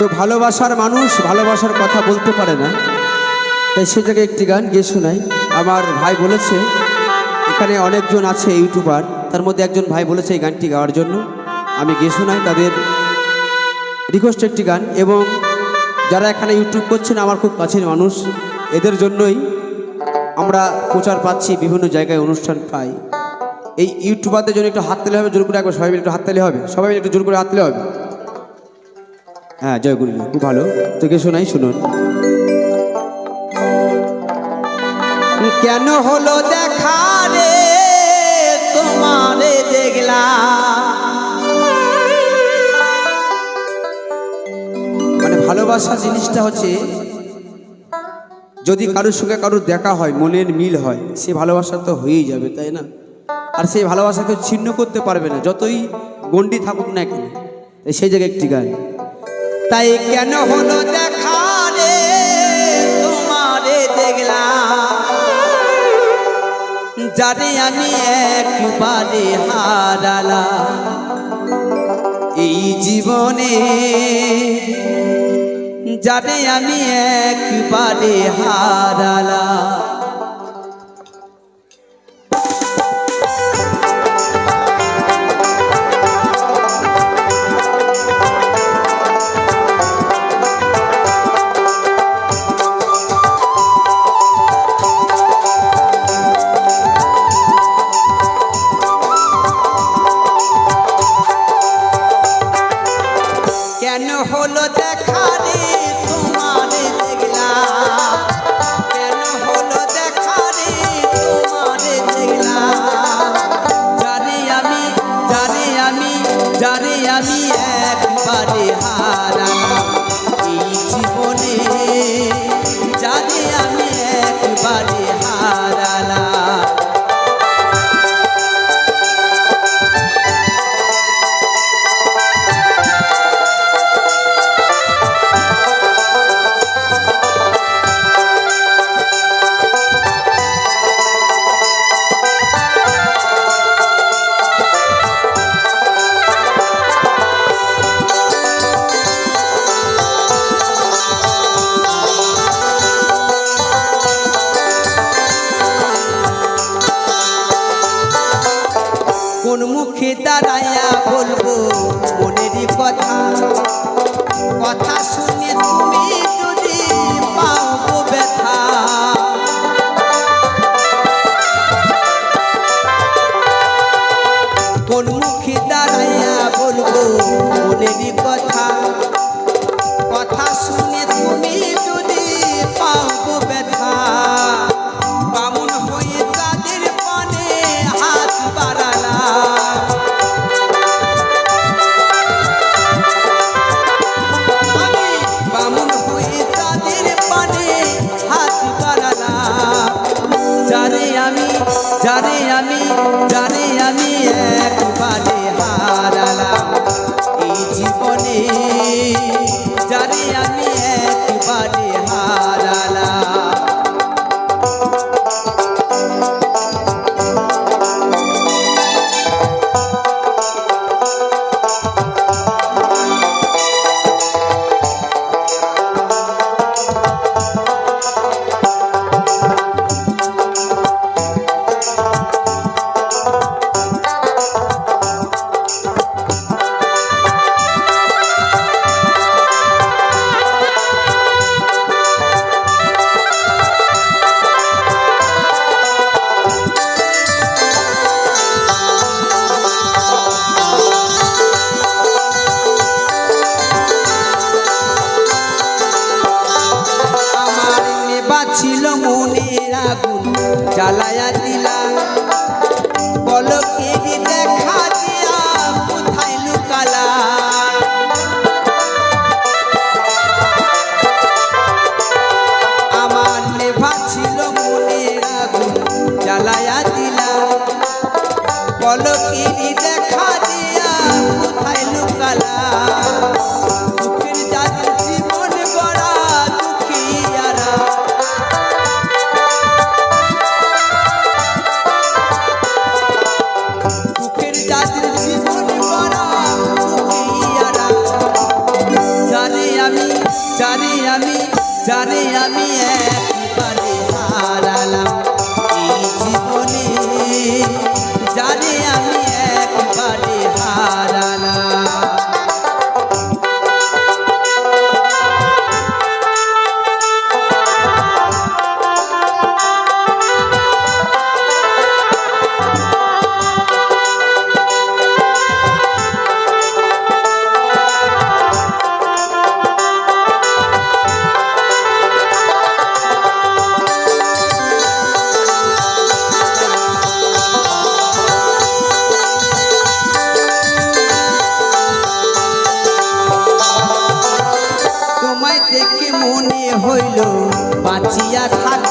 তো ভালোবাসার মানুষ ভালোবাসার কথা বলতে পারে না। তাই সে জায়গায় একটি গান গিয়ে শোনাই। আমার ভাই বলেছে, এখানে অনেকজন আছে ইউটিউবার, তার মধ্যে একজন ভাই বলেছে এই গানটি গাওয়ার জন্য। আমি গিয়ে শোনাই, তাদের রিকোয়েস্ট একটি গান এবং যারা এখানে ইউটিউব করছেন, আমার খুব কাছের মানুষ, এদের জন্যই আমরা প্রচার পাচ্ছি, বিভিন্ন জায়গায় অনুষ্ঠান পাই। এই ইউটিউবারদের জন্য একটু হাত হবে, জোর করে একবার সবাই মিলে একটু হাত হবে। সবাই মিলে একটু জোর করে হাত তালে হবে। হ্যাঁ জয় গুরু খুব ভালো। তোকে শোনাই, শুনুন। কেন হলো দেখা রে? তোমারে দেখলাম। মানে ভালোবাসা জিনিসটা হচ্ছে, যদি কারোর সঙ্গে কারোর দেখা হয়, মনের মিল হয়, সে ভালোবাসা তো হয়েই যাবে, তাই না? আর সেই ভালোবাসাকে ছিন্ন করতে পারবে না, যতই গন্ডি থাকুক না কেন। সেই জায়গায় একটি গান। তাই কেন হলো দেখা রে? তোমারে দেখলাম। যারে আমি একবারে হারালাম। এই জীবনে যারে আমি একবারে হারালাম। কেন হলো কোন মুখে দাঁড়াইয়া বলব মনেরই কথা? কথা শুনে তুমি যদি পাও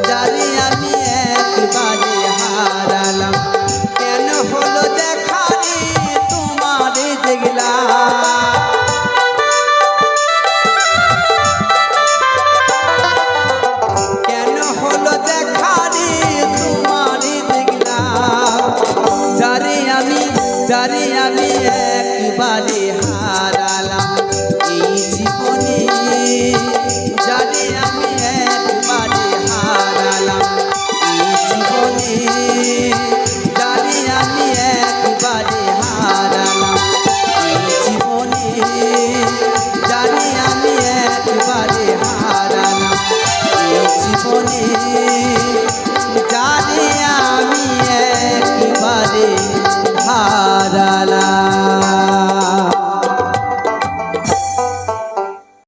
Daddy.